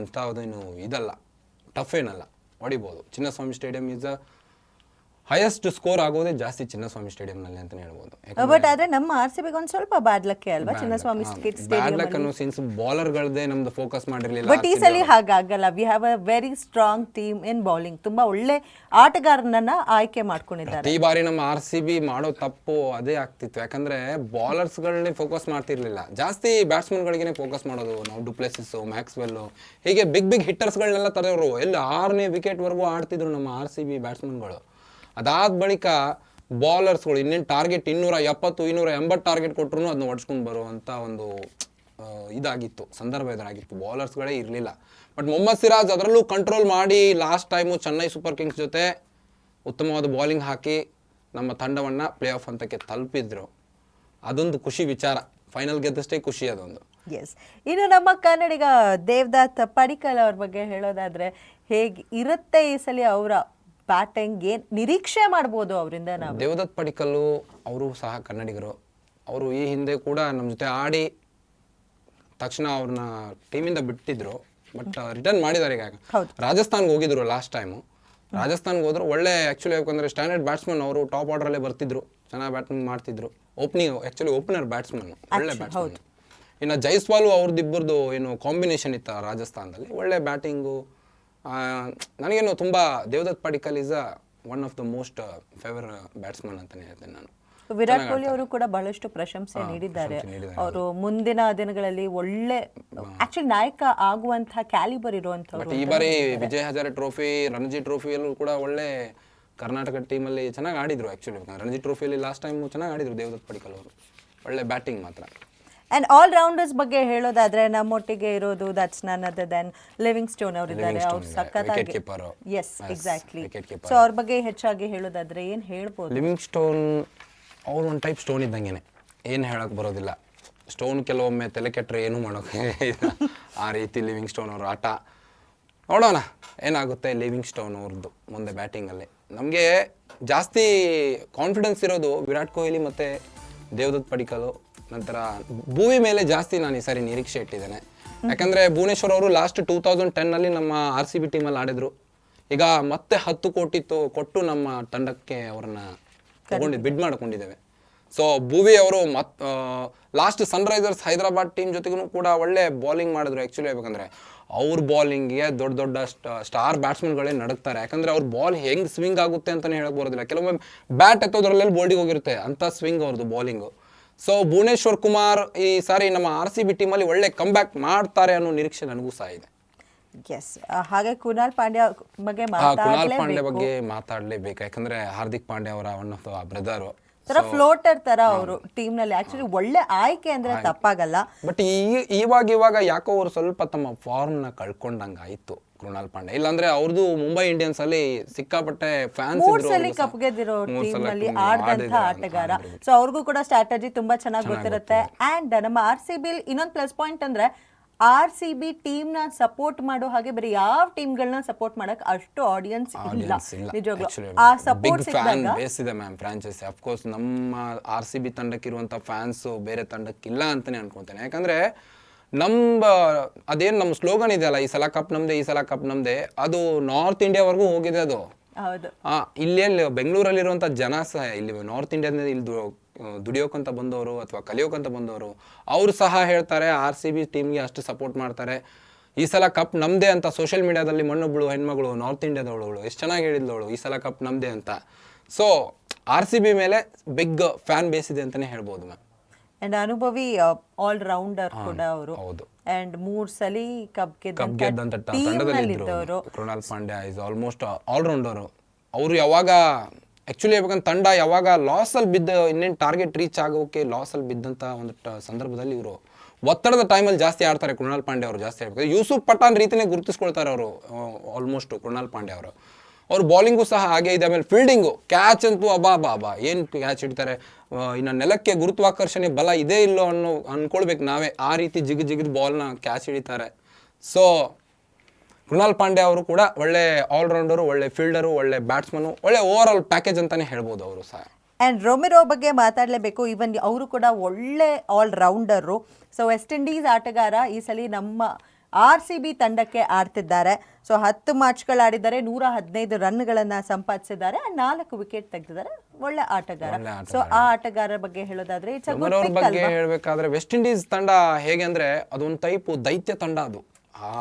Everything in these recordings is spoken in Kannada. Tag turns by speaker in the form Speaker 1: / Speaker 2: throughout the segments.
Speaker 1: ಅಂಥದ್ದೇನು ಇದಲ್ಲ ಟಫ್ ಏನಲ್ಲ ಹೊಡಿಬೋದು. Chinnaswamy stadium is a highest score ಆಗೋದೇ ಜಾಸ್ತಿ ಚಿನ್ನಸ್ವಾಮಿ ಸ್ಟೇಡಿಯಂನಲ್ಲಿ ಅಂತ ಹೇಳ್ಬೋದು.
Speaker 2: ಬಟ್ ಆದ್ರೆ ನಮ್ಮ ಆರ್ ಸಿ ಬಿಗೆ ಒಂದ್ ಸ್ವಲ್ಪ ಲಕ್ಕೆ ಅಲ್ವಾ? ಚಿನ್ನಸ್ವಾಮಿ
Speaker 1: ಬ್ಯಾಡ್
Speaker 2: ಸ್ಟೇಡಿಯಂ
Speaker 1: ಲಕ್ ಅನ್ನೋ ಸಿನ್ಸ್ ಬಾಲರ್ಗಳದೇ ನಮ್ದು ಫೋಕಸ್ ಮಾಡಿರಲಿಲ್ಲ
Speaker 2: ಬಟ್ ಈ ಸಲ ಹಾಗಾಗಲ್ಲ. We have a very strong team in bowling ತುಂಬಾ ಒಳ್ಳೆ ಆಟಗಾರನನ್ನ ಆಯ್ಕೆ ಮಾಡ್ಕೊಂಡಿದ್ದಾರೆ.
Speaker 1: ಈ ಬಾರಿ ನಮ್ಮ ಆರ್ ಸಿ ಬಿ ಮಾಡೋ ತಪ್ಪು ಅದೇ ಆಗ್ತಿತ್ತು. ಯಾಕಂದ್ರೆ ಬಾಲರ್ಸ್ಗಳನ್ನೇ ಫೋಕಸ್ ಮಾಡ್ತಿರ್ಲಿಲ್ಲ. ಜಾಸ್ತಿ ಬ್ಯಾಟ್ಸ್ಮನ್ಗಳಿಗೇನೆ ಫೋಕಸ್ ಮಾಡೋದು. ನಾವು ಡುಪ್ಲೆಸಿಸ್ ಮ್ಯಾಕ್ಸ್ವೆಲ್ ಹೀಗೆ ಬಿಗ್ ಬಿಗ್ ಹಿಟ್ಟರ್ಸ್ಗಳನ್ನೆಲ್ಲ ತರೋರು. ಎಲ್ಲ ಆರನೇ ವಿಕೆಟ್ವರೆಗೂ ಆಡ್ತಿದ್ರು ನಮ್ಮ ಆರ್ ಸಿ ಬಿ ಬ್ಯಾಟ್ಸ್ಮನ್ಗಳು ಅದಾದ ಬಳಿಕ ಬಾಲರ್ಸ್ಗಳು ಇನ್ನೇನು ಟಾರ್ಗೆಟ್ ಇನ್ನೂರ ಎಪ್ಪತ್ತು, ಇನ್ನೂರ ಎಂಬತ್ತು ಟಾರ್ಗೆಟ್ ಕೊಟ್ಟರು ಅದನ್ನ ಒಡ್ಸ್ಕೊಂಡು ಬರುವಂಥ ಒಂದು ಇದಾಗಿತ್ತು, ಸಂದರ್ಭ ಎದುರಾಗಿತ್ತು. ಬಾಲರ್ಸ್ಗಳೇ ಇರಲಿಲ್ಲ. ಬಟ್ ಮೊಹಮ್ಮದ್ ಸಿರಾಜ್ ಅದರಲ್ಲೂ ಕಂಟ್ರೋಲ್ ಮಾಡಿ last time Chennai Super Kings ಜೊತೆ ಉತ್ತಮವಾದ ಬೌಲಿಂಗ್ ಹಾಕಿ ನಮ್ಮ ತಂಡವನ್ನು ಪ್ಲೇ ಆಫ್ ಹಂತಕ್ಕೆ ತಲುಪಿದ್ರು. ಅದೊಂದು ಖುಷಿ ವಿಚಾರ. ಫೈನಲ್ ಗೆದ್ದಷ್ಟೇ ಖುಷಿ ಅದೊಂದು.
Speaker 2: ಎಸ್ ಇನ್ನು ನಮ್ಮ ಕನ್ನಡಿಗ ದೇವದತ್ ಪಡಿಕಲ್ ಅವ್ರ ಬಗ್ಗೆ ಹೇಳೋದಾದರೆ ಹೇಗೆ ಇರುತ್ತೆ ಈ ಸಲ ಅವರ ಬ್ಯಾಟಿಂಗ್ ಏನ್ ನಿರೀಕ್ಷೆ ಮಾಡ್ಬೋದು ಅವರಿಂದ ನಾವು.
Speaker 1: ದೇವದತ್ ಪಡಿಕಲ್ಲು ಅವರು ಸಹ ಕನ್ನಡಿಗರು. ಅವರು ಈ ಹಿಂದೆ ಕೂಡ ನಮ್ಮ ಜೊತೆ ಆಡಿ ತಕ್ಷಣ ಅವ್ರನ್ನ ಟೀಮಿಂದ ಬಿಟ್ಟಿದ್ರು. ಬಟ್ ರಿಟರ್ನ್ ಮಾಡಿದ್ದಾರೆ ಈಗ. ರಾಜಸ್ಥಾನ್ಗೆ ಹೋಗಿದ್ರು ಲಾಸ್ಟ್ ಟೈಮು ರಾಜಸ್ಥಾನ್ಗೆ ಹೋದ್ರು ಒಳ್ಳೆ ಆ್ಯಕ್ಚುಲಿ ಯಾಕಂದ್ರೆ ಸ್ಟ್ಯಾಂಡರ್ಡ್ ಬ್ಯಾಟ್ಸ್ಮನ್ ಅವರು ಟಾಪ್ ಆರ್ಡರಲ್ಲೇ ಬರ್ತಿದ್ರು. ಚೆನ್ನಾಗಿ ಬ್ಯಾಟಿಂಗ್ ಮಾಡ್ತಿದ್ರು. ಓಪನಿಂಗ್ ಆ್ಯಕ್ಚುಲಿ ಓಪನರ್ ಬ್ಯಾಟ್ಸ್ಮನ್ ಒಳ್ಳೆ ಬ್ಯಾಟ್ಸ್ಮನ್ ಇನ್ನು ಜೈಸ್ವಾಲು ಅವ್ರದ್ದಿಬ್ಬರದು ಏನು ಕಾಂಬಿನೇಷನ್ ಇತ್ತು ರಾಜಸ್ಥಾನದಲ್ಲಿ? ಒಳ್ಳೆ ಬ್ಯಾಟಿಂಗು ನನಗೇನು ತುಂಬ Devdutt Padikkal is a one of the most favour batsman ಅಂತಲೇ ಹೇಳ್ತೇನೆ ನಾನು.
Speaker 2: ವಿರಾಟ್ ಕೊಹ್ಲಿ ಅವರು ಕೂಡ ಬಹಳಷ್ಟು ಪ್ರಶಂಸೆ ನೀಡಿದ್ದಾರೆ. ಅವರು ಮುಂದಿನ ದಿನಗಳಲ್ಲಿ ಒಳ್ಳೆ ಆಕ್ಚುಲಿ ನಾಯಕ ಆಗುವಂತಹ ಕ್ಯಾಲಿಬರ್
Speaker 1: ಇರುವಂತಹ ಈ ಬಾರಿ ವಿಜಯ್ ಹಜಾರೆ ಟ್ರೋಫಿ ರಣಜಿ ಟ್ರೋಫಿಯಲ್ಲೂ ಕೂಡ ಒಳ್ಳೆ ಕರ್ನಾಟಕ ಟೀಮಲ್ಲಿ ಚೆನ್ನಾಗಿ ಆಡಿದ್ರು ಆಕ್ಚುಲಿ ರಣಜಿ ಟ್ರೋಫಿಯಲ್ಲಿ ಲಾಸ್ಟ್ ಟೈಮ್ ಚೆನ್ನಾಗಿ ಆಡಿದ್ರು ದೇವದತ್ ಪಡಿಕಲ್ ಅವರು. ಒಳ್ಳೆ ಬ್ಯಾಟಿಂಗ್ ಮಾತ್ರ.
Speaker 2: ಅಂಡ್ ಆಲ್ ರೌಂಡರ್ಸ್ ಬಗ್ಗೆ ಹೇಳೋದಾದ್ರೆ ನಮ್ಮೊಟ್ಟಿಗೆ ಇರೋದು ದಟ್ಸ್ ನನ್ ಅದರ್ ದೆನ್ ಲಿವಿಂಗ್ ಸ್ಟೋನ್ ಅವರಿದ್ದಾರೆ ಅವ್ರು
Speaker 1: ಸಖತ್
Speaker 2: ಸಖತ್ತಾಗಿ ಎಸ್ ಎಕ್ಸಾಕ್ಟ್ಲಿ. ಸೊ ಅವ್ರ ಬಗ್ಗೆ ಹೆಚ್ಚಾಗಿ ಹೇಳೋದಾದ್ರೆ ಏನು ಹೇಳ್ಬೋದು?
Speaker 1: ಲಿವಿಂಗ್ ಸ್ಟೋನ್ ಅವ್ರು ಒಂದು ಟೈಪ್ ಸ್ಟೋನ್ ಇದ್ದಂಗೆ ಏನು ಹೇಳಕ್ಕೆ ಬರೋದಿಲ್ಲ. ಸ್ಟೋನ್ ಕೆಲವೊಮ್ಮೆ ತಲೆ ಕೆಟ್ಟರೆ ಏನೂ ಮಾಡೋಕೆ ಆ ರೀತಿ ಲಿವಿಂಗ್ ಸ್ಟೋನ್ ಅವ್ರ ಆಟ. ನೋಡೋಣ ಏನಾಗುತ್ತೆ ಲಿವಿಂಗ್ ಸ್ಟೋನ್ ಅವ್ರದ್ದು ಮುಂದೆ ಬ್ಯಾಟಿಂಗಲ್ಲಿ ನಮಗೆ ಜಾಸ್ತಿ ಕಾನ್ಫಿಡೆನ್ಸ್ ಇರೋದು ವಿರಾಟ್ ಕೊಹ್ಲಿ ಮತ್ತು ದೇವದತ್ ಪಡಿಕಲು. ನಂತರ ಭೂಮಿ ಮೇಲೆ ಜಾಸ್ತಿ ನಾನು ಈ ಸಾರಿ ನಿರೀಕ್ಷೆ ಇಟ್ಟಿದ್ದೇನೆ. ಯಾಕಂದರೆ ಭುವನೇಶ್ವರ್ ಅವರು ಲಾಸ್ಟ್ ಟೂ ತೌಸಂಡ್ ಟೆನ್ನಲ್ಲಿ ನಮ್ಮ ಆರ್ ಸಿ ಬಿ ಟೀಮಲ್ಲಿ ಆಡಿದ್ರು. ಈಗ ಮತ್ತೆ ಹತ್ತು ಕೋಟಿ ತೋ, ಕೊಟ್ಟು ನಮ್ಮ ತಂಡಕ್ಕೆ ಅವ್ರನ್ನ ತಗೊಂಡು ಬಿಡ್ ಮಾಡ್ಕೊಂಡಿದ್ದೇವೆ. ಸೊ ಭುವಿ ಅವರು ಮತ್ ಲಾಸ್ಟ್ ಸನ್ರೈಸರ್ಸ್ ಹೈದರಾಬಾದ್ ಟೀಮ್ ಜೊತೆಗೂ ಕೂಡ ಒಳ್ಳೆ ಬೌಲಿಂಗ್ ಮಾಡಿದ್ರು. ಆ್ಯಕ್ಚುಲಿ ಹೇಳ್ಬೇಕಂದ್ರೆ ಅವ್ರ ಬಾಲಿಂಗ್ಗೆ ದೊಡ್ಡ ದೊಡ್ಡ ಸ್ಟಾರ್ ಬ್ಯಾಟ್ಸ್ಮನ್ಗಳೇ ನಡಕ್ತಾರೆ ಯಾಕಂದ್ರೆ ಅವ್ರ ಬಾಲ್ ಹೆಂಗೆ ಸ್ವಿಂಗ್ ಆಗುತ್ತೆ ಅಂತಲೇ ಹೇಳಕ್ ಬರೋದಿಲ್ಲ. ಕೆಲವೊಮ್ಮೆ ಬ್ಯಾಟ್ ಎತ್ತೋದ್ರಲ್ಲೇ ಬೋಲ್ಡಿಗೆ ಹೋಗಿರುತ್ತೆ. ಅಂತ ಸ್ವಿಂಗ್ ಅವ್ರದ್ದು ಬೌಲಿಂಗು ಸೊ ಭುವನೇಶ್ವರ್ ಕುಮಾರ್ ಈ ಸಾರಿ ನಮ್ಮ ಆರ್ ಸಿ ಬಿ ಟೀಮಲ್ಲಿ ಒಳ್ಳೆ ಕಂಬ್ಯಾಕ್ ಮಾಡ್ತಾರೆ ಅನ್ನೋ ನಿರೀಕ್ಷೆ ನನಗೂ ಸಹ ಇದೆ.
Speaker 2: ಎಸ್ ಹಾಗೆ ಕುನಾಲ್ ಪಾಂಡ್ಯ ಬಗ್ಗೆ
Speaker 1: ಕುನಾಲ್ ಪಾಂಡೆ
Speaker 2: ಮಾತಾಡಲೇಬೇಕು.
Speaker 1: ಬಗ್ಗೆ ಮಾತಾಡಲೇಬೇಕು. ಯಾಕಂದ್ರೆ ಹಾರ್ದಿಕ್ ಪಾಂಡೆ ಅವರ ಒನ್ ಆಫ್ ದ ಬ್ರದರ್
Speaker 2: ತರ ಫ್ಲೋಟರ್ ತರ ಅವರು ಟೀಮ್ನಲ್ಲಿ ಆಕ್ಚುಲಿ ಒಳ್ಳೆ ಆಯ್ಕೆ ಅಂದ್ರೆ ತಪ್ಪಾಗಲ್ಲ.
Speaker 1: ಬಟ್ ಈ ಇವಾಗ ಇವಾಗ ಯಾಕೋ ಅವರು ಸ್ವಲ್ಪ ತಮ್ಮ ಫಾರ್ಮ್ನ ಕಳ್ಕೊಂಡಂಗೆ ಆಯ್ತು ಕೃಣಾಲ್ ಪಾಂಡೆ. ಇಲ್ಲಾಂದ್ರೆ ಅವ್ರದ್ದು ಮುಂಬೈ ಇಂಡಿಯನ್ಸ್ ಅಲ್ಲಿ ಸಿಕ್ಕಾಪಟ್ಟೆ ಫ್ಯಾನ್ಸ್
Speaker 2: ಮೂರ್ ಸಲ ಕಪ್ ಗೆದ್ದಿರೋ ಟೀಮ್ನಲ್ಲಿ ಆಡ್ದಂತ ಆಟಗಾರ. ಸೊ ಅವ್ರಿಗೂ ಕೂಡ ಸ್ಟ್ರಾಟಜಿ ತುಂಬಾ ಚೆನ್ನಾಗಿ ಗೊತ್ತಿರುತ್ತೆ. ಅಂಡ್ ನಮ್ಮ ಆರ್ ಸಿ ಬಿ ಇನ್ನೊಂದು ಪ್ಲಸ್ ಪಾಯಿಂಟ್ ಅಂದ್ರೆ ಆರ್ ಸಿ ಬಿ ಟೀಮ್ನ ಸಪೋರ್ಟ್ ಮಾಡೋ ಹಾಗೆ ಬರೀ ಯಾವ ಟೀಮ್ ಗಳನ್ನ ಸಪೋರ್ಟ್ ಮಾಡಕ್ ಅಷ್ಟು ಆಡಿಯನ್ಸ್ ಇಲ್ಲ. ನಿಜವಾಗ್ಲೂ. ಆ
Speaker 1: ಬಿಗ್
Speaker 2: ಸಪೋರ್ಟ್
Speaker 1: ಫ್ಯಾನ್ ಬೇಸ್ ಇದೆ ಮ್ಯಾಮ್ ಫ್ರಾಂಚೈಸಿ ಅಫ್ಕೋರ್ಸ್ ನಮ್ಮ ಆರ್ ಸಿ ಬಿ ತಂಡಕ್ಕಿರುವಂಥ ಫ್ಯಾನ್ಸ್ ಬೇರೆ ತಂಡಕ್ಕಿಲ್ಲ ಅಂತಾನೆ ಅನ್ಕೊಂತೇನೆ ಯಾಕಂದ್ರೆ ನಮ್ಮ ಅದೇನು ನಮ್ಮ ಸ್ಲೋಗನ್ ಇದೆಯಲ್ಲ ಈ ಸಲ ಕಪ್ ನಮ್ದೆ ಈ ಸಲ ಕಪ್ ನಮ್ದೆ ಅದು ನಾರ್ತ್ ಇಂಡಿಯಾವರೆಗೂ ಹೋಗಿದೆ ಅದು.
Speaker 2: ಹೌದು.
Speaker 1: ಇಲ್ಲಿ ಅಲ್ಲಿ ಬೆಂಗಳೂರಲ್ಲಿರುವಂಥ ಜನ ಸಹ ಇಲ್ಲಿ ನಾರ್ತ್ ಇಂಡಿಯಾದಿಂದ ಇಲ್ಲಿ ದುಡಿಯೋಕಂತ ಬಂದವರು ಅಥವಾ ಕಲಿಯೋಕಂತ ಬಂದವರು ಅವರು ಸಹ ಹೇಳ್ತಾರೆ ಆರ್ ಸಿ ಬಿ ಟೀಮ್ಗೆ ಅಷ್ಟು ಸಪೋರ್ಟ್ ಮಾಡ್ತಾರೆ. ಈ ಸಲ ಕಪ್ ನಮ್ದೇ ಅಂತ ಸೋಷಿಯಲ್ ಮೀಡಿಯಾದಲ್ಲಿ ಮಣ್ಣೊಬ್ಳು ಹೆಣ್ಮಗಳು ನಾರ್ತ್ ಇಂಡಿಯಾದವಳು ಎಷ್ಟು ಚೆನ್ನಾಗಿ ಹೇಳಿದ್ಲವಳು ಈ ಸಲ ಕಪ್ ನಮ್ದೇ ಅಂತ. ಸೊ ಆರ್ ಸಿ ಬಿ ಮೇಲೆ ಬಿಗ್ ಫ್ಯಾನ್ ಬೇಸ್ ಇದೆ ಅಂತಲೇ ಹೇಳ್ಬೋದು ಮ್ಯಾಮ್
Speaker 2: ಅಂಡ್ ಅನುಭವಿ ಆಲ್ ರೌಂಡರ್ ಕೂಡ ಅವರು.
Speaker 1: ಹೌದು.
Speaker 2: ಅಂಡ್ ಮೂರ್ ಸಲಿ ಕಪ್
Speaker 1: ಕಪ್
Speaker 2: ಗೆದ್ದಂತ
Speaker 1: ತಂಡದಲ್ಲಿ ಇದ್ರು
Speaker 2: ಇದ್ದವರು
Speaker 1: Krunal Pandya is almost all rounder ಅವರು ಯಾವಾಗ ಆ್ಯಕ್ಚುಲಿ ಹೇಳ್ಬೇಕಂದ್ರೆ ತಂಡ ಯಾವಾಗ ಲಾಸಲ್ಲಿ ಬಿದ್ದ ಇನ್ನೇನು ಟಾರ್ಗೆಟ್ ರೀಚ್ ಆಗೋಕೆ ಲಾಸಲ್ಲಿ ಬಿದ್ದಂಥ ಒಂದು ಸಂದರ್ಭದಲ್ಲಿ ಇವರು ಒತ್ತಡದ ಟೈಮಲ್ಲಿ ಜಾಸ್ತಿ ಆಡ್ತಾರೆ ಕೃಣಾಲ್ ಪಾಂಡೆ ಅವರು ಜಾಸ್ತಿ ಹೇಳ್ಬೇಕು. ಯೂಸುಫ್ ಪಠಾನ್ ರೀತಿನೇ ಗುರುತಿಸ್ಕೊಳ್ತಾರೆ ಅವರು ಆಲ್ಮೋಸ್ಟ್ ಕೃಣಾಲ್ ಪಾಂಡೆ ಅವರು. ಅವ್ರ ಬಾಲಿಂಗು ಸಹ ಹಾಗೆ ಇದೆ. ಆಮೇಲೆ ಫೀಲ್ಡಿಂಗು ಕ್ಯಾಚ್ ಅಂತೂ ಅಬಾ ಅಬಾ ಅಬಾ ಏನು ಕ್ಯಾಚ್ ಹಿಡಿತಾರೆ? ಇನ್ನು ನೆಲಕ್ಕೆ ಗುರುತ್ವಾಕರ್ಷಣೆ ಬಲ ಇದೇ ಇಲ್ಲೋ ಅನ್ನೋ ಅಂದ್ಕೊಳ್ಬೇಕು ನಾವೇ. ಆ ರೀತಿ ಜಿಗಿ ಜಿಗಿದ ಬಾಲ್ನ ಕ್ಯಾಚ್ ಹಿಡಿತಾರೆ. ಸೊ ಕೃಣಾಲ್ ಪಾಂಡೆ ಅವರು ಕೂಡ ಒಳ್ಳೆ ಆಲ್ರೌಂಡರು ಒಳ್ಳೆ ಫೀಲ್ಡರು ಒಳ್ಳೆ ಬ್ಯಾಟ್ಸ್ಮನು ಒಳ್ಳೆ ಓವರ್ ಆಲ್ ಪ್ಯಾಕೇಜ್ ಅಂತಾನೆ ಹೇಳ್ಬೋದು ಅವರು ಸಹ.
Speaker 2: ಆ್ಯಂಡ್ ರೊಮಿರೋ ಬಗ್ಗೆ ಮಾತಾಡಲೇಬೇಕು. ಇವನ್ ಅವರು ಕೂಡ ಒಳ್ಳೆ all rounder so West Indies ಆಟಗಾರ ಈ ಸಲ ನಮ್ಮ ಆರ್ ಸಿ ಬಿ ತಂಡಕ್ಕೆ ಆಡ್ತಿದ್ದಾರೆ. ಸೊ ಹತ್ತು ಮ್ಯಾಚ್ಗಳು ಆಡಿದ್ದಾರೆ. ನೂರ ಹದಿನೈದು ರನ್ಗಳನ್ನು ಸಂಪಾದಿಸಿದ್ದಾರೆ. ನಾಲ್ಕು ವಿಕೆಟ್ ತೆಗೆದಿದ್ದಾರೆ. ಒಳ್ಳೆ ಆಟಗಾರ. ಸೊ ಆ ಆಟಗಾರರ ಬಗ್ಗೆ ಹೇಳೋದಾದ್ರೆ
Speaker 1: ಬಗ್ಗೆ ಹೇಳಬೇಕಾದ್ರೆ ವೆಸ್ಟ್ ಇಂಡೀಸ್ ತಂಡ ಹೇಗೆ ಅಂದರೆ ಅದೊಂದು ಟೈಪು ದೈತ್ಯ ತಂಡ ಅದು. ಆ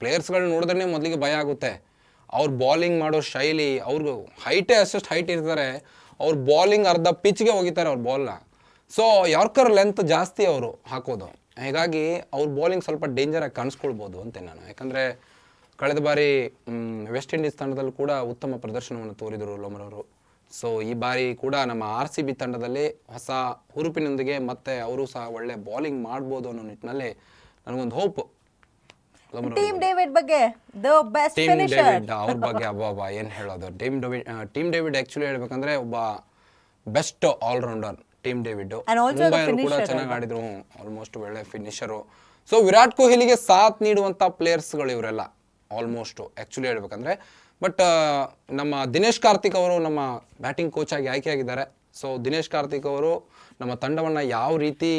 Speaker 1: ಪ್ಲೇಯರ್ಸ್ಗಳು ನೋಡಿದ್ರೆ ಮೊದಲಿಗೆ ಭಯ ಆಗುತ್ತೆ. ಅವ್ರು ಬಾಲಿಂಗ್ ಮಾಡೋ ಶೈಲಿ, ಅವ್ರಿಗೂ ಹೈಟೇ ಅಷ್ಟು ಹೈಟ್ ಇರ್ತಾರೆ. ಅವ್ರು ಬಾಲಿಂಗ್ ಅರ್ಧ ಪಿಚ್ಗೆ ಹೋಗಿತಾರೆ ಅವ್ರ ಬಾಲ್ನ ಸೊ ಯಾರ್ಕರ್ ಲೆಂತ್ ಜಾಸ್ತಿ ಅವರು ಹಾಕೋದು? ಹೀಗಾಗಿ ಅವ್ರ ಬಾಲಿಂಗ್ ಸ್ವಲ್ಪ ಡೇಂಜರಾಗಿ ಕಾಣಿಸ್ಕೊಳ್ಬೋದು ಅಂತೆ ನಾನು. ಯಾಕಂದರೆ ಕಳೆದ ಬಾರಿ ವೆಸ್ಟ್ ಇಂಡೀಸ್ ತಂಡದಲ್ಲಿ ಕೂಡ ಉತ್ತಮ ಪ್ರದರ್ಶನವನ್ನು ತೋರಿದರು ಅವರು. ಸೊ ಈ ಬಾರಿ ಕೂಡ ನಮ್ಮ ಆರ್ ಸಿ ಬಿ ತಂಡದಲ್ಲಿ ಹೊಸ ಹುರುಪಿನೊಂದಿಗೆ ಮತ್ತೆ ಅವರು ಸಹ ಒಳ್ಳೆ ಬಾಲಿಂಗ್ ಮಾಡ್ಬೋದು ಅನ್ನೋ ನಿಟ್ಟಿನಲ್ಲಿ ನನಗೊಂದು ಹೋಪ್
Speaker 2: ಟೀಮ್ ಡೇವಿಡ್ ಬಗ್ಗೆ the best
Speaker 1: team
Speaker 2: finisher
Speaker 1: David ಅವ್ರ ಬಗ್ಗೆ ಅಬ್ಬಾ ಅಬ್ಬಾ ಏನು ಹೇಳೋದು? Tim David Tim David actually ಹೇಳ್ಬೇಕಂದ್ರೆ ಒಬ್ಬ best all-rounder Tim David
Speaker 2: Mumbai
Speaker 1: ಮುಂಬೈಯಲ್ಲಿ ಕೂಡ ಚೆನ್ನಾಗಿ ಆಡಿದ್ರು ಆಲ್ಮೋಸ್ಟ್ ಒಳ್ಳೆ ಫಿನಿಷರು ಸೊ ವಿರಾಟ್ ಕೊಹ್ಲಿಗೆ ಸಾಥ್ ನೀಡುವಂಥ ಪ್ಲೇಯರ್ಸ್ಗಳು ಇವರೆಲ್ಲ ಆಲ್ಮೋಸ್ಟ್ ಆ್ಯಕ್ಚುಲಿ ಹೇಳ್ಬೇಕಂದ್ರೆ. ಬಟ್ ನಮ್ಮ ದಿನೇಶ್ ಕಾರ್ತಿಕ್ ಅವರು ನಮ್ಮ ಬ್ಯಾಟಿಂಗ್ ಕೋಚ್ ಆಗಿ ಆಯ್ಕೆಯಾಗಿದ್ದಾರೆ. ಸೊ ದಿನೇಶ್ ಕಾರ್ತಿಕ್ ಅವರು ನಮ್ಮ ತಂಡವನ್ನು ಯಾವ ರೀತಿ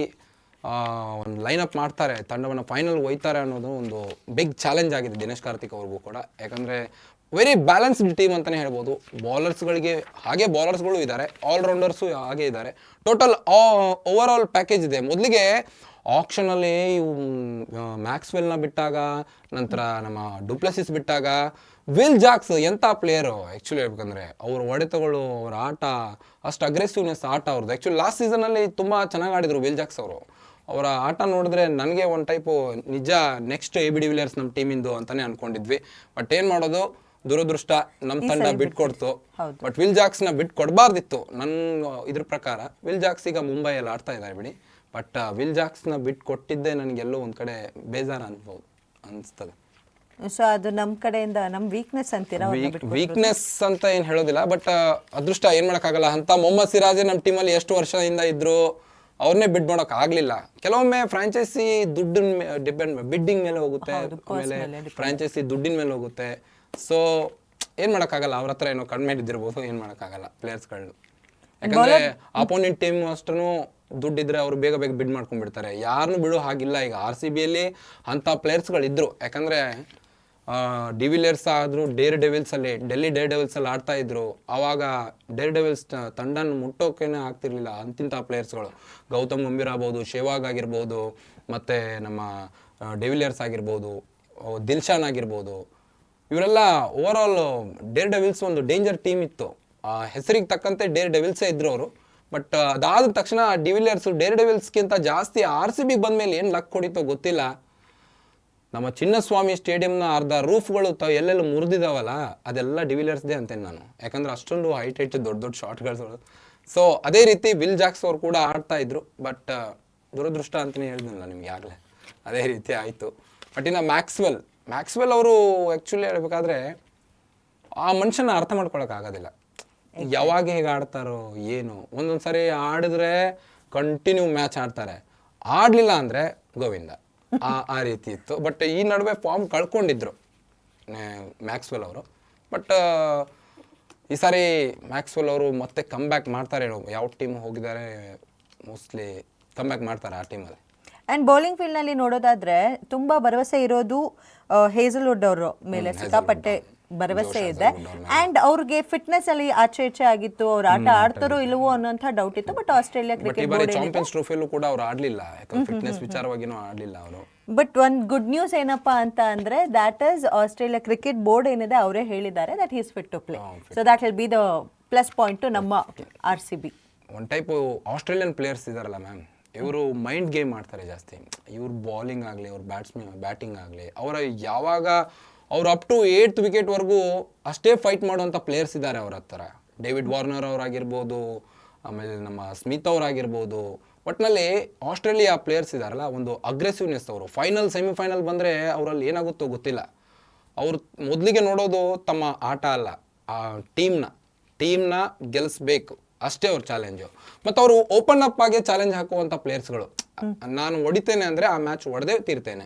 Speaker 1: ಒಂದು ಲೈನಪ್ ಮಾಡ್ತಾರೆ, ತಂಡವನ್ನು ಫೈನಲ್ ಒಯ್ತಾರೆ ಅನ್ನೋದು ಒಂದು ಬಿಗ್ ಚಾಲೆಂಜ್ ಆಗಿದೆ ದಿನೇಶ್ ಕಾರ್ತಿಕ್ ಅವ್ರಿಗೂ ಕೂಡ. ಯಾಕಂದರೆ ವೆರಿ ಬ್ಯಾಲೆನ್ಸ್ಡ್ ಟೀಮ್ ಅಂತಲೇ ಹೇಳ್ಬೋದು. ಬೌಲರ್ಸ್ಗಳಿಗೆ ಹಾಗೆ ಬೌಲರ್ಸ್ಗಳು ಇದ್ದಾರೆ ಆಲ್ರೌಂಡರ್ಸು ಹಾಗೆ ಇದ್ದಾರೆ. ಟೋಟಲ್ ಓವರ್ ಆಲ್ ಪ್ಯಾಕೇಜ್ ಇದೆ. ಮೊದಲಿಗೆ ಆಕ್ಷನಲ್ಲಿ ಇವು ಮ್ಯಾಕ್ಸ್ವೆಲ್ನ ಬಿಟ್ಟಾಗ, ನಂತರ ನಮ್ಮ ಡುಪ್ಲೆಸಿಸ್ ಬಿಟ್ಟಾಗ ವಿಲ್ ಜಾಕ್ಸ್ ಎಂಥ ಪ್ಲೇಯರು ಆ್ಯಕ್ಚುಲಿ ಹೇಳ್ಬೇಕಂದ್ರೆ ಅವ್ರ ಹೊಡೆತಗಳು, ಅವ್ರ ಆಟ, ಅಷ್ಟು ಅಗ್ರೆಸಿವ್ನೆಸ್ ಆಟ ಅವ್ರದ್ದು. ಆ್ಯಕ್ಚುಲಿ ಲಾಸ್ಟ್ ಸೀಸನಲ್ಲಿ ತುಂಬ ಚೆನ್ನಾಗಿ ಆಡಿದರು ವಿಲ್ ಜಾಕ್ಸ್ ಅವರು. ಅವರ ಆಟ ನೋಡಿದ್ರೆ ನನಗೆ ಒಂದು ಟೈಪು ನಿಜ next A B de Villiers ನಮ್ಮ ಟೀಮಿಂದು ಅಂತಾನೆ ಅನ್ಕೊಂಡಿದ್ವಿ. ಬಟ್ ಏನು ಮಾಡೋದು? ದುರದೃಷ್ಟ ನಮ್ಮ ತಂಡ ಬಿಟ್ಕೊಡ್ತು. ಬಟ್ ವಿಲ್ ಜಾಕ್ಸ್ನ ಬಿಟ್ಟು ಕೊಡಬಾರ್ದಿತ್ತು. ನನ್ನ ಇದ್ರ ಪ್ರಕಾರ ವಿಲ್ ಜಾಕ್ಸ್ ಈಗ ಮುಂಬೈಯಲ್ಲಿ ಆಡ್ತಾ ಇದ್ದಾರೆ ಬಿಡಿ. ಬಟ್ ವಿಲ್ ಜಾಕ್ಸ್ನ ಬಿಟ್ಟು ಕೊಟ್ಟಿದ್ದೇ ನನಗೆಲ್ಲೋ ಒಂದು ಕಡೆ ಬೇಜಾರು ಅನ್ಬೋದು ಅನಿಸ್ತದೆ.
Speaker 2: ಸೊ ಅದು ನಮ್ಮ ಕಡೆಯಿಂದ ನಮ್ಮ ವೀಕ್ನೆಸ್ ಅಂತೀರಾ
Speaker 1: ವೀಕ್ನೆಸ್ ಅಂತ ಏನು ಹೇಳೋದಿಲ್ಲ ಬಟ್ ಅದೃಷ್ಟ ಏನು ಮಾಡೋಕ್ಕಾಗಲ್ಲ? ಅಂತ ಮೊಹಮ್ಮದ್ ಸಿರಾಜೆ ನಮ್ಮ ಟೀಮಲ್ಲಿ ಎಷ್ಟು ವರ್ಷದಿಂದ ಇದ್ರು. ಅವ್ರನ್ನೇ ಬಿಡ್ ಮಾಡೋಕ್ ಆಗ್ಲಿಲ್ಲ. ಕೆಲವೊಮ್ಮೆ ಫ್ರಾಂಚೈಸಿ ದುಡ್ಡಿನ ಡಿಪೆಂಡ್ ಬಿಡ್ಡಿಂಗ್ ಮೇಲೆ ಹೋಗುತ್ತೆ ಆಮೇಲೆ ಫ್ರಾಂಚೈಸಿ ದುಡ್ಡಿನ ಮೇಲೆ ಹೋಗುತ್ತೆ. ಸೊ ಏನ್ ಮಾಡೋಕ್ಕಾಗಲ್ಲ ಅವ್ರ ಹತ್ರ ಏನೋ ಕಡಿಮೆ ಇದ್ದಿರ್ಬೋದು ಏನ್ ಮಾಡೋಕ್ಕಾಗಲ್ಲ ಪ್ಲೇಯರ್ಸ್ಗಳು ಯಾಕಂದ್ರೆ ಅಪೋನೆಂಟ್ ಟೀಮ್ ಅಷ್ಟೂ ದುಡ್ಡಿದ್ರೆ ಅವ್ರು ಬೇಗ ಬೇಗ ಬಿಡ್ ಮಾಡ್ಕೊಂಡ್ಬಿಡ್ತಾರೆ. ಯಾರನ್ನು ಬಿಡೋ ಹಾಗಿಲ್ಲ. ಈಗ ಆರ್ ಸಿ ಬಿಯಲ್ಲಿ ಅಂಥ ಪ್ಲೇಯರ್ಸ್ಗಳು ಇದ್ರು ಯಾಕಂದ್ರೆ ಡಿವಿಲಿಯರ್ಸ್ ಆದರೂ ಡೇರ್ ಡೆವಿಲ್ಸಲ್ಲಿ ಡೆಲ್ಲಿ ಡೇರ್ ಡೆವಿಲ್ಸಲ್ಲಿ ಆಡ್ತಾ ಇದ್ರು. ಆವಾಗ ಡೇರ್ ಡೆವಿಲ್ಸ್ ತಂಡನ ಮುಟ್ಟೋಕೇನೆ ಆಗ್ತಿರ್ಲಿಲ್ಲ ಅಂತಿಂಥ ಪ್ಲೇಯರ್ಸ್ಗಳು ಗೌತಮ್ ಗಂಭೀರ್ ಆಗ್ಬೋದು ಶೇವಾಗ್ ಆಗಿರ್ಬೋದು, ಮತ್ತು ನಮ್ಮ ಡೆವಿಲಿಯರ್ಸ್ ಆಗಿರ್ಬೋದು ದಿಲ್ಶಾನ್ ಆಗಿರ್ಬೋದು. ಇವರೆಲ್ಲ ಓವರ್ ಆಲ್ ಡೇರ್ ಡೆವಿಲ್ಸ್ ಒಂದು ಡೇಂಜರ್ ಟೀಮ್ ಇತ್ತು. ಹೆಸರಿಗೆ ತಕ್ಕಂತೆ ಡೇರ್ ಡೆವಿಲ್ಸೇ ಇದ್ರು ಅವರು. ಬಟ್ ಅದಾದ ತಕ್ಷಣ ಡಿವಿಲಿಯರ್ಸ್ ಡೇರ್ ಡೆವಿಲ್ಸ್ಗಿಂತ ಜಾಸ್ತಿ ಆರ್ ಸಿ ಬಿಗೆ ಬಂದಮೇಲೆ ಏನು ಲಕ್ ಹೊಡಿತೋ ಗೊತ್ತಿಲ್ಲ. ನಮ್ಮ ಚಿನ್ನಸ್ವಾಮಿ ಸ್ಟೇಡಿಯಂನ ಅರ್ಧ ರೂಫ್ಗಳು ತಾವು ಎಲ್ಲೆಲ್ಲ ಮುರಿದಿದಾವಲ್ಲ ಅದೆಲ್ಲ ಡಿವಿಲಿಯರ್ಸ್ದೇ ಅಂತೇನೆ ನಾನು. ಯಾಕಂದ್ರೆ ಅಷ್ಟೊಂದು ಹೈಟ್ ಹೈಟ್ ದೊಡ್ಡ ದೊಡ್ಡ ಶಾರ್ಟ್ಗಳು ಸೊ ಅದೇ ರೀತಿ ವಿಲ್ ಜಾಕ್ಸ್ ಅವ್ರು ಕೂಡ ಆಡ್ತಾ ಇದ್ರು ಬಟ್ ದುರದೃಷ್ಟ ಅಂತಲೇ ಹೇಳಿದ್ನಲ್ಲ ನಿಮ್ಗೆ ಆಗಲೇ. ಅದೇ ರೀತಿ ಆಯಿತು. ಬಟ್ ಇನ್ನು ಮ್ಯಾಕ್ಸ್ವೆಲ್ ಮ್ಯಾಕ್ಸ್ವೆಲ್ ಅವರು ಆ್ಯಕ್ಚುಲಿ ಹೇಳ್ಬೇಕಾದ್ರೆ ಆ ಮನುಷ್ಯನ ಅರ್ಥ ಮಾಡ್ಕೊಳಕ್ಕಾಗೋದಿಲ್ಲ ಯಾವಾಗ ಹೇಗೆ ಆಡ್ತಾರೋ ಏನು ಒಂದೊಂದು ಸಾರಿ ಆಡಿದ್ರೆ ಕಂಟಿನ್ಯೂ ಮ್ಯಾಚ್ ಆಡ್ತಾರೆ. ಆಡಲಿಲ್ಲ ಅಂದರೆ ಗೋವಿಂದ. ಆ ಆ ರೀತಿ ಇತ್ತು. ಬಟ್ ಈ ನಡುವೆ ಫಾರ್ಮ್ ಕಳ್ಕೊಂಡಿದ್ರು ಮ್ಯಾಕ್ಸ್ವೆಲ್ ಅವರು. ಬಟ್ ಈ ಸಾರಿ ಮ್ಯಾಕ್ಸ್ವೆಲ್ ಅವರು ಮತ್ತೆ ಕಮ್ ಬ್ಯಾಕ್ ಮಾಡ್ತಾರೆ ಯಾವ ಟೀಮ್ ಹೋಗಿದ್ದಾರೆ? ಮೋಸ್ಟ್ಲಿ ಕಮ್ ಬ್ಯಾಕ್ ಮಾಡ್ತಾರೆ ಆ ಟೀಮಲ್ಲಿ
Speaker 2: ಆ್ಯಂಡ್ ಬೌಲಿಂಗ್ ಫೀಲ್ಡ್ನಲ್ಲಿ ನೋಡೋದಾದರೆ ನೋಡೋದಾದ್ರೆ ತುಂಬಾ ಭರವಸೆ ಇರೋದು ಹೇಜಲ್ವುಡ್ ಅವರು ಮೇಲೆ ಸಿಕ್ಕಾಪಟ್ಟೆ ಭರವಸೆ ಇದೆ. ಅಂಡ್ ಅವ್ರಿಗೆ ಫಿಟ್ನೆಸ್ ಅಲ್ಲಿ ಆಚೆ ಈಚೆ ಆಗಿತ್ತು ಅವ್ರ ಆಟ ಆಡ್ತಾರೋ ಇಲ್ವೋ ಅನ್ನೋಂಥ ಡೌಟ್ ಇತ್ತು ಬಟ್ ಆಸ್ಟ್ರೇಲಿಯಾ ಕ್ರಿಕೆಟ್
Speaker 1: ಬಾರಿ ಚಾಂಪಿಯನ್ಸ್ ಟ್ರೋಫಿಯಲ್ಲೂ ಕೂಡ ಅವ್ರು ಆಡ್ಲಿಲ್ಲ ಯಾಕಂದ್ರೆ ಫಿಟ್ನೆಸ್ ವಿಚಾರವಾಗಿನೂ ಆಡ್ಲಿಲ್ಲ ಅವರು.
Speaker 2: ಬಟ್ ಒಂದು ಗುಡ್ ನ್ಯೂಸ್ ಏನಪ್ಪಾ ಅಂತ ಅಂದ್ರೆ that is Australia cricket board ಏನಿದೆ ಅವರೇ ಹೇಳಿದ್ದಾರೆ that is fit to play so that will be the plus point to ನಮ್ಮ R C B
Speaker 1: one type Australian players ಇದಾರಲ್ಲ ಮ್ಯಾಮ್ ಇವರು ಮೈಂಡ್ ಗೇಮ್ ಮಾಡ್ತಾರೆ ಜಾಸ್ತಿ. ಇವ್ರ ಬಾಲಿಂಗ್ ಆಗಲಿ ಅವ್ರ ಬ್ಯಾಟ್ಸ್ಮನ್ ಬ್ಯಾಟಿಂಗ್ ಆಗಲಿ ಅವರ ಯಾವಾಗ ಅವ್ರು ಅಪ್ ಟು ಏಯ್ತ್ ವಿಕೆಟ್ವರೆಗೂ ಅಷ್ಟೇ ಫೈಟ್ ಮಾಡುವಂಥ ಪ್ಲೇಯರ್ಸ್ ಇದ್ದಾರೆ ಅವ್ರ ಹತ್ರ. ಡೇವಿಡ್ ವಾರ್ನರ್ ಅವರಾಗಿರ್ಬೋದು ಆಮೇಲೆ ನಮ್ಮ ಸ್ಮಿತ್ ಅವರಾಗಿರ್ಬೋದು. ಒಟ್ಟಿನಲ್ಲಿ ಆಸ್ಟ್ರೇಲಿಯಾ ಪ್ಲೇಯರ್ಸ್ ಇದ್ದಾರಲ್ಲ ಒಂದು ಅಗ್ರೆಸಿವ್ನೆಸ್ ಅವರು. ಫೈನಲ್ ಸೆಮಿಫೈನಲ್ ಬಂದರೆ ಅವರಲ್ಲಿ ಏನಾಗುತ್ತೋ ಗೊತ್ತಿಲ್ಲ. ಅವರು ಮೊದಲಿಗೆ ನೋಡೋದು ತಮ್ಮ ಆಟ ಅಲ್ಲ ಆ ಟೀಮ್ನ ಟೀಮ್ನ ಗೆಲ್ಲಿಸ್ಬೇಕು ಅಷ್ಟೇ ಅವ್ರ ಚಾಲೆಂಜು ಮತ್ತು ಅವರು ಓಪನ್ ಅಪ್ ಆಗಿ ಚಾಲೆಂಜ್ ಹಾಕುವಂಥ ಪ್ಲೇಯರ್ಸ್ಗಳು ನಾನು ಹೊಡಿತೇನೆ ಅಂದರೆ ಆ ಮ್ಯಾಚ್ ಹೊಡೆದೇ ತೀರ್ತೇನೆ.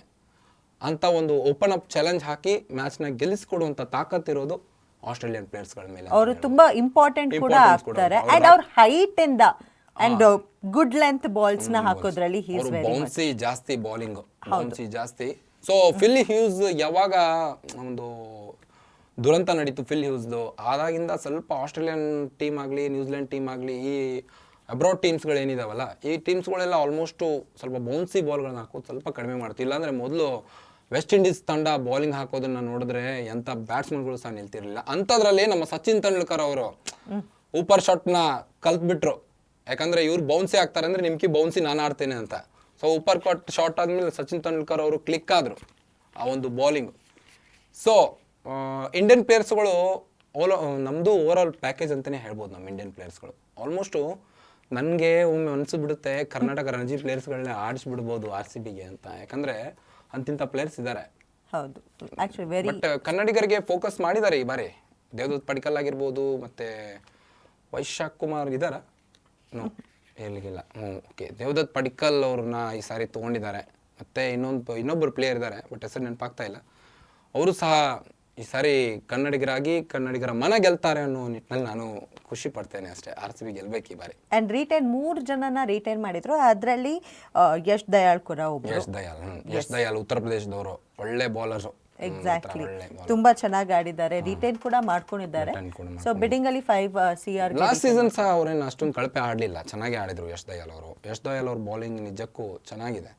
Speaker 1: ಅಂತ ಒಂದು ಓಪನ್ ಅಪ್ ಚಾಲೆಂಜ್ ಹಾಕಿ ಮ್ಯಾಚ್ನ ಗೆಲ್ಲಿಸ್ಕೊಡುವಂಥ ತಾಕತ್ತಿರೋದು ಆಸ್ಟ್ರೇಲಿಯನ್ ಪ್ಲೇಯರ್ಸ್ಗಳ ಮೇಲೆ
Speaker 2: ಅವರು ತುಂಬಾ ಇಂಪಾರ್ಟೆಂಟ್ ಕೂಡ ಆಗ್ತಾರೆ ಅಂಡ್ ಅವ್ರ ಹೈಟ್ ಇಂದ ಅಂಡ್ ಗುಡ್ ಲೆಂತ್ ಬಾಲ್ಸ್ನ ಹಾಕೋದ್ರಲ್ಲಿ ಹೀಸ್
Speaker 1: ಇಸ್
Speaker 2: ವೆರಿ
Speaker 1: ಬೌನ್ಸಿ ಜಾಸ್ತಿ ಬೌಲಿಂಗ್ ಬೌನ್ಸಿ ಜಾಸ್ತಿ. ಸೊ ಫಿಲ್ ಹ್ಯೂಸ್ ಯಾವಾಗ ಒಂದು ದುರಂತ ನಡೀತು ಫಿಲ್ ಹ್ಯೂಸ್ದು ಆದಾಗಿಂದ ಸ್ವಲ್ಪ ಆಸ್ಟ್ರೇಲಿಯನ್ ಟೀಮ್ ಆಗಲಿ ನ್ಯೂಜಿಲೆಂಡ್ ಟೀಮ್ ಆಗಲಿ ಈ ಅಬ್ರಾಡ್ ಟೀಮ್ಸ್ಗಳು ಏನಿದಾವಲ್ಲ ಈ ಟೀಮ್ಸ್ಗಳೆಲ್ಲ ಆಲ್ಮೋಸ್ಟು ಸ್ವಲ್ಪ ಬೌನ್ಸಿ ಬಾಲ್ಗಳನ್ನ ಹಾಕೋದು ಸ್ವಲ್ಪ ಕಡಿಮೆ ಮಾಡ್ತೀವಿ. ಇಲ್ಲಾಂದರೆ ಮೊದಲು ವೆಸ್ಟ್ ಇಂಡೀಸ್ ತಂಡ ಬೌಲಿಂಗ್ ಹಾಕೋದನ್ನ ನೋಡಿದ್ರೆ ಎಂಥ ಬ್ಯಾಟ್ಸ್ಮನ್ಗಳು ಸಹ ನಿಲ್ತಿರಲಿಲ್ಲ. ಅಂಥದ್ರಲ್ಲಿ ನಮ್ಮ ಸಚಿನ್ ತೆಂಡೂಲ್ಕರ್ ಅವರು ಊಪರ್ ಶಾಟ್ನ ಕಲ್ತ್ಬಿಟ್ರು. ಯಾಕಂದ್ರೆ ಇವ್ರು ಬೌನ್ಸಿ ಆಗ್ತಾರೆ ಅಂದ್ರೆ ನಿಮ್ಗೆ ಬೌನ್ಸಿ ನಾನು ಆಡ್ತೇನೆ ಅಂತ. ಸೊ ಊಪರ್ ಕಟ್ ಶಾಟ್ ಆದ್ಮೇಲೆ ಸಚಿನ್ ತೆಂಡೂಲ್ಕರ್ ಅವರು ಕ್ಲಿಕ್ ಆದ್ರು ಆ ಒಂದು ಬೌಲಿಂಗ್ ಸೊ ಇಂಡಿಯನ್ ಪ್ಲೇಯರ್ಸ್ಗಳು ಓಲ ನಮ್ಮದು ಓವರ್ ಆಲ್ ಪ್ಯಾಕೇಜ್ ಅಂತಲೇ ಹೇಳ್ಬೋದು ನಮ್ಮ ಇಂಡಿಯನ್ ಪ್ಲೇಯರ್ಸ್ಗಳು ಆಲ್ಮೋಸ್ಟು ನನಗೆ ಒಮ್ಮೆ ಅನಿಸ್ಬಿಡುತ್ತೆ ಕರ್ನಾಟಕ ರಣಜಿ ಪ್ಲೇಯರ್ಸ್ಗಳನ್ನ ಆಡಿಸ್ಬಿಡ್ಬೋದು ಆರ್ ಸಿ ಬಿಗೆ ಅಂತ. ಯಾಕಂದರೆ ಅಂತಿಂಥ ಪ್ಲೇಯರ್ಸ್ ಇದ್ದಾರೆ
Speaker 2: ಹೌದು. ಆಕ್ಚುಲಿ ವೆರಿ
Speaker 1: ಬಟ್ ಕನ್ನಡಿಗರಿಗೆ ಫೋಕಸ್ ಮಾಡಿದ್ದಾರೆ ಈ ಬಾರಿ. ದೇವದೂತ್ ಪಡಿಕಲ್ ಆಗಿರ್ಬೋದು ಮತ್ತೆ ವೈಶಾಖ್ ಕುಮಾರ್ ಇದ್ದಾರ ಹೇಳಿಗಿಲ್ಲ ಹ್ಞೂ ಓಕೆ ದೇವದತ್ ಪಡಿಕಲ್ ಅವ್ರನ್ನ ಈ ಸಾರಿ ತೊಗೊಂಡಿದ್ದಾರೆ. ಮತ್ತು ಇನ್ನೊಂದು ಇನ್ನೊಬ್ಬರು ಪ್ಲೇಯರ್ ಇದ್ದಾರೆ ಬಟ್ ಹೆಸರು ನೆನಪಾಗ್ತಾ ಇಲ್ಲ. ಅವರು ಸಹ ಈ ಸಾರಿ ಕನ್ನಡಿಗರಾಗಿ ಕನ್ನಡಿಗರ ಮನ ಗೆಲ್ತಾರೆ ಅನ್ನೋ ನಿಟ್ಟಿನಲ್ಲಿ ನಾನು ಖುಷಿ ಪಡ್ತೇನೆ ಅಷ್ಟೇ. ಆರ್ ಸಿ ಬಿ ಗೆಲ್ಬೇಕು ಈ ಬಾರಿ.
Speaker 2: ಅಂಡ್ ರಿಟೈನ್ ಮೂರು ಜನನ ರಿಟೈನ್ ಮಾಡಿದ್ರು. ಅದರಲ್ಲಿ ಯಶ್ ದಯಾಳ್ ಕೂಡ ಒಬ್ರು.
Speaker 1: ಯಶ್ ದಯಾಳ್ ಹ್ಮ್. ಯಶ್ ದಯಾಳ್ ಉತ್ತರ ಪ್ರದೇಶದವರು. ಒಳ್ಳೆ ಬೌಲರ್ಸು
Speaker 2: ಎಕ್ಸಾಕ್ಟ್ಲಿ ತುಂಬಾ ಚೆನ್ನಾಗಿ ಆಡಿದ್ದಾರೆ. ರಿಟೈನ್ ಕೂಡ ಮಾಡ್ಕೊಂಡಿದ್ದಾರೆ.
Speaker 1: Retain ಕೂಡ
Speaker 2: ಸೊ ಬಿಡಿಂಗ್ ಅಲ್ಲಿ five C R
Speaker 1: last season ಸಹ ಅವ್ರೇನು ಅಷ್ಟೊಂದು ಕಳಪೆ ಆಡಲಿಲ್ಲ. ಚೆನ್ನಾಗಿ ಆಡಿದ್ರು ಯಶ್ ದಯಾಲ್ ಅವರು. ಯಶ್ ದಯಾಲ್ ಅವ್ರ ಬೌಲಿಂಗ್ ನಿಜಕ್ಕೂ ಚೆನ್ನಾಗಿದೆ.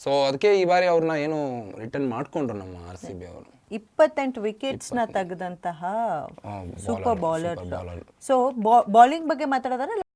Speaker 1: ಸೊ ಅದಕ್ಕೆ ಈ ಬಾರಿ ಅವ್ರನ್ನ ಏನು ರಿಟರ್ನ್ ಮಾಡ್ಕೊಂಡ್ರು ನಮ್ಮ ಆರ್ ಸಿ ಬಿ ಅವರು.
Speaker 2: ಇಪ್ಪತ್ತೆಂಟು ವಿಕೆಟ್ಸ್ನ ತೆಗೆದಂತಹ ಸೂಪರ್ ಬೌಲರ್ ಸೊ ಬೌಲಿಂಗ್ ಬಗ್ಗೆ ಮಾತಾಡೋದಾದ್ರೆ